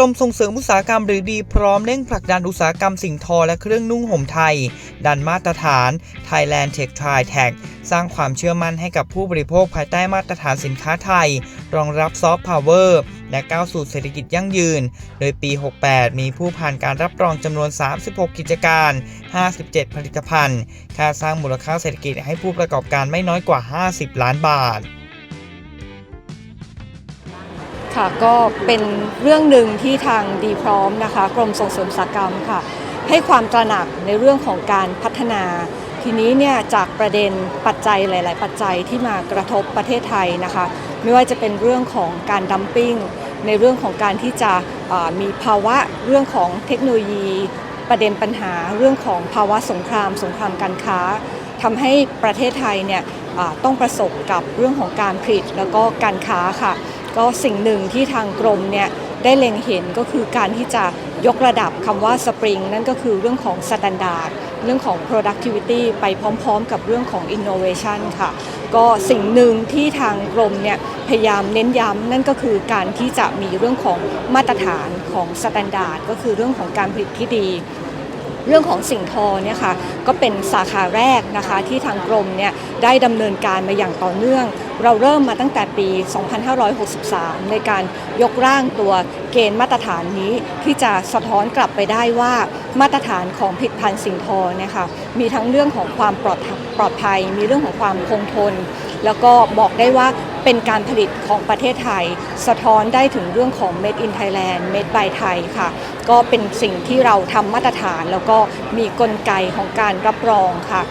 รมส่งเสริมอุตสาหกรรมหรือดีพร้อมเร่งผลักดันอุตสาหกรรมสิ่งทอและเครื่องนุ่งห่มไทย ดันมาตรฐาน Thailand Tech Tri Tag สร้างความเชื่อมั่นให้กับผู้บริโภคภายใต้มาตรฐานสินค้าไทย รองรับซอฟต์พาวเวอร์และก้าวสู่เศรษฐกิจยั่งยืน โดยปี 68 มีผู้ผ่านการรับรองจำนวน 36 กิจการ 57 ผลิตภัณฑ์ค่าสร้างมูลค่าเศรษฐกิจให้ผู้ประกอบการไม่น้อยกว่า 50 ล้านบาท ค่ะก็เป็นเรื่องหนึ่งที่ทางดีพร้อมนะคะกรมส่งเสริมอุตสาหกรรมค่ะ ให้ความตระหนักในเรื่องของการพัฒนา ทีนี้เนี่ยจากประเด็นปัจจัยหลาย ๆ ปัจจัยที่มากระทบประเทศไทยนะคะ ไม่ว่าจะเป็นเรื่องของการดัมปิ้งในเรื่องของการที่จะมีภาวะเรื่องของเทคโนโลยี ประเด็นปัญหาเรื่องของภาวะสงคราม สงครามการค้าทำให้ประเทศไทยเนี่ยต้องประสบกับเรื่องของการผลิตแล้วก็การค้าค่ะ ก็สิ่งหนึ่งที่ทางกรมเนี่ยได้เล็งเห็นก็คือการที่จะยกระดับคำว่า Spring นั่นก็คือเรื่องของ Standard เรื่องของ productivity ไปพร้อมๆ กับเรื่องของ innovation ค่ะ ก็สิ่งหนึ่งที่ทางกรมเนี่ยพยายามเน้นย้ำนั่นก็คือการที่จะมีเรื่องของมาตรฐานของ Standard ก็คือเรื่องของการผลิตที่ดี เรื่องของสิ่งทอเนี่ยค่ะก็เป็นสาขาแรกนะคะที่ทางกรมเนี่ยได้ดำเนินการมาอย่างต่อเนื่อง เราเริ่มมาตั้งแต่ปี 2563 ในการยกร่างตัวเกณฑ์มาตรฐานนี้ที่จะสะท้อนกลับไปได้ว่ามาตรฐานของผลิตภัณฑ์สิ่งทอเนี่ยค่ะมีทั้งเรื่องของความปลอดปลอดภัย มีเรื่องของความคงทน แล้วก็บอกได้ว่า เป็นการผลิตของประเทศไทย สะท้อนได้ถึงเรื่องของ Made in Thailand Made by Thai ค่ะ ก็เป็นสิ่งที่เราทำมาตรฐานแล้วก็มีกลไกของการรับรองค่ะ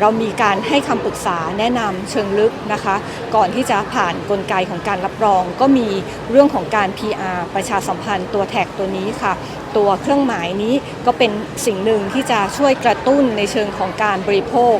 เรามีการให้คำปรึกษาแนะนำเชิงลึกนะคะ ก่อนที่จะผ่านกลไกของการรับรอง ก็มีเรื่องของการ PR ประชาสัมพันธ์ตัวแท็กตัวนี้ค่ะ ตัวเครื่องหมายนี้ก็เป็นสิ่งหนึ่งที่จะช่วยกระตุ้นในเชิงของการบริโภค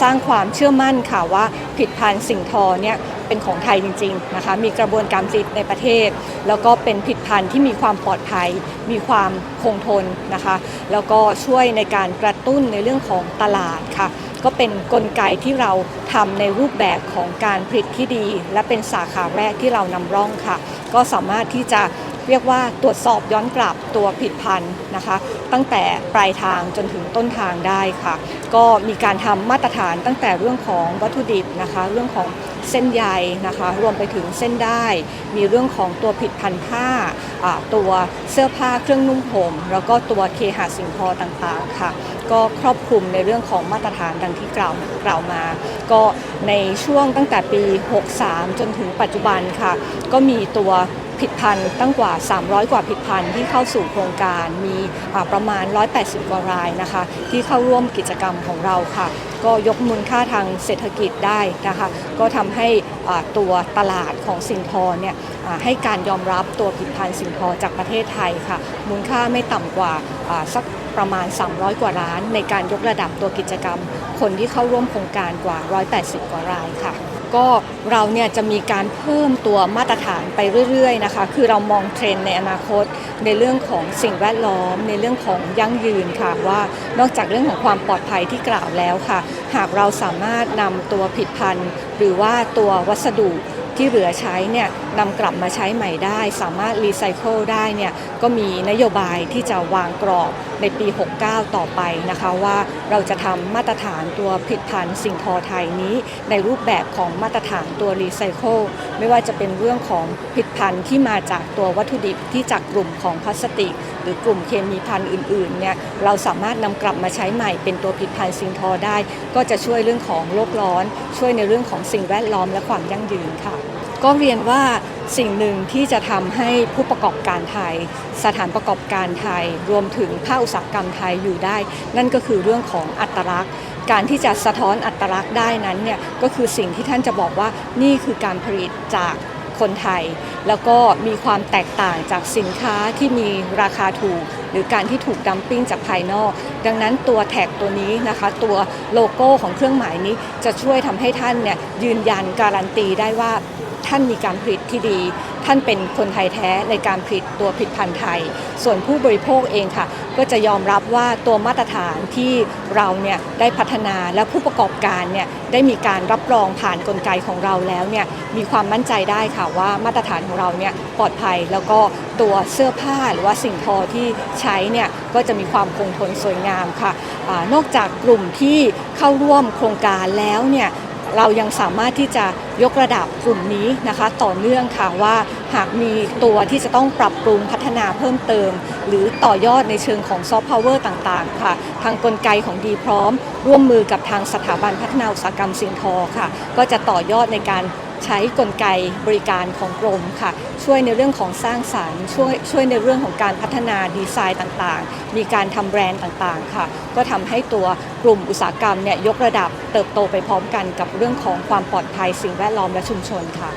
สร้างความเชื่อมั่นค่ะว่าผลิตภัณฑ์สิ่งทอเนี่ยเป็นของไทยจริงๆนะคะ มีกระบวนการผลิตในประเทศ แล้วก็เป็นผลิตภัณฑ์ที่มีความปลอดภัย มีความคงทนนะคะ แล้วก็ช่วยในการกระตุ้นในเรื่องของตลาดค่ะก็เป็นนกลไกที่เราทำในรูปแบบของการผลิตที่ดี และเป็นสาขาแรกที่เรานำร่องค่ะ ก็สามารถที่จะ เรียกว่าตรวจสอบย้อนกลับตัวผลิตภัณฑ์นะคะ ตั้งแต่ปลายทางจนถึงต้นทางได้ค่ะ ก็มีการทำมาตรฐานตั้งแต่เรื่องของวัตถุดิบนะคะ เรื่องของเส้นใยนะคะ รวมไปถึงเส้นได้ มีเรื่องของตัวผลิตภัณฑ์ผ้า ตัวเสื้อผ้าเครื่องนุ่งห่มแล้วก็ตัวเคหะสิ่งทอต่างๆค่ะ ก็ครอบคลุมในเรื่องของมาตรฐานดังที่กล่าวกล่าวมา ก็ในช่วงตั้งแต่ปี 63 จนถึงปัจจุบันค่ะ ก็มีตัว ผลิตภัณฑ์ตั้งกว่า 300 กว่าผลิตภัณฑ์ที่เข้าสู่โครงการมีประมาณ 180 กว่ารายนะคะ ที่เข้าร่วมกิจกรรมของเราค่ะ ก็ยกมูลค่าทางเศรษฐกิจได้นะคะ ก็ทำให้ตัวตลาดของสิ่งทอเนี่ยให้การยอมรับตัวผลิตภัณฑ์สิ่งทอจากประเทศไทยค่ะ มูลค่าไม่ต่ำกว่าอ่าสักประมาณ 300 กว่าล้าน ในการยกระดับตัวกิจกรรม คนที่เข้าร่วมโครงการกว่า 180 กว่ารายค่ะ ก็เราเนี่ยจะมีการเพิ่มตัวมาตรฐานไปเรื่อยๆนะคะ คือเรามองเทรนในอนาคตในเรื่องของสิ่งแวดล้อม ในเรื่องของยั่งยืนค่ะว่านอกจากเรื่องของความปลอดภัยที่กล่าวแล้วค่ะ หากเราสามารถนำตัวผลิดพัณฑ์ หรือว่าตัววัสดุ ที่เหลือใช้เนี่ยนำกลับมาใช้ใหม่ได้ สามารถรีไซเคิลได้เนี่ยก็มีนโยบายที่จะวางกรอบในปี 69 ต่อไปนะคะว่าเราจะทำมาตรฐานตัวผลิดพันธ์สิ่งทอไทยนี้ ในรูปแบบของมาตรฐานตัวรีไซเคิลไม่ว่าจะเป็นเรื่องของผลิดพันธ์ที่มาจากตัววัตถุดิบที่จากกลุ่มของพลาสติก หรือกลุ่มเคมีพันธุ์อื่นๆเนี่ยเราสามารถนำกลับมาใช้ใหม่เป็นตัวผลิดพันธ์สิ่งทอได้ ก็จะช่วยเรื่องของโลกร้อน ช่วยในเรื่องของสิ่งแวดล้อมและความยั่งยืนค่ะ ก็เรียนว่าสิ่งหนึ่งที่จะทำให้ผู้ประกอบการไทย สถานประกอบการไทย รวมถึงภาคอุตสาหกรรมไทยอยู่ได้ นั่นก็คือเรื่องของอัตลักษณ์ การที่จะสะท้อนอัตลักษณ์ได้นั้นเนี่ยก็คือสิ่งที่ท่านจะบอกว่านี่คือการผลิตจาก คนไทย แล้วก็มีความแตกต่างจากสินค้าที่มีราคาถูก หรือการที่ถูกดัมปิ้งจากภายนอก ดังนั้นตัวแท็กตัวนี้นะคะ ตัวโลโก้ของเครื่องหมายนี้จะช่วยทำให้ท่านเนี่ยยืนยันการันตีได้ว่า ท่านมีการผลิตที่ดี ท่านเป็นคนไทยแท้ในการผลิตตัวผลิตภัณฑ์ไทย ส่วนผู้บริโภคเองค่ะ ก็จะยอมรับว่าตัวมาตรฐานที่เราเนี่ยได้พัฒนาและผู้ประกอบการเนี่ยได้มีการรับรองผ่านกลไกของเราแล้วเนี่ยมีความมั่นใจได้ค่ะว่ามาตรฐานของเราเนี่ยปลอดภัยแล้วก็ตัวเสื้อผ้าหรือว่าสิ่งทอที่ใช้เนี่ยก็จะมีความคงทนสวยงามค่ะอนอกจากกลุ่มที่เข้าร่วมโครงการแล้วเนี่ย เรายังสามารถที่จะยกระดับกลุ่มนี้นะคะ ต่อเนื่องค่ะว่าหากมีตัวที่จะต้องปรับปรุงพัฒนาเพิ่มเติม หรือต่อยอดในเชิงของซอฟต์พาวเวอร์ต่างๆ ค่ะ ทางกลไกของดีพร้อม ร่วมมือกับทางสถาบันพัฒนาอุตสาหกรรมสิงทอค่ะ ก็จะต่อยอดในการ ใช้กลไกบริการของกรมค่ะ ช่วยในเรื่องของสร้างสารรค์ช่วยช่วยในเรื่องของการพัฒนาดีไซน์ต่างๆ มีการทำแบรนด์ต่างๆค่ะ ก็ทำให้ตัวกลุ่มอุตสาหกรรมเนี่ยยกระดับเติบโตไปพร้อมกันกับเรื่องของความปลอดภัยสิ่งแวดล้อมและชุมชนค่ะ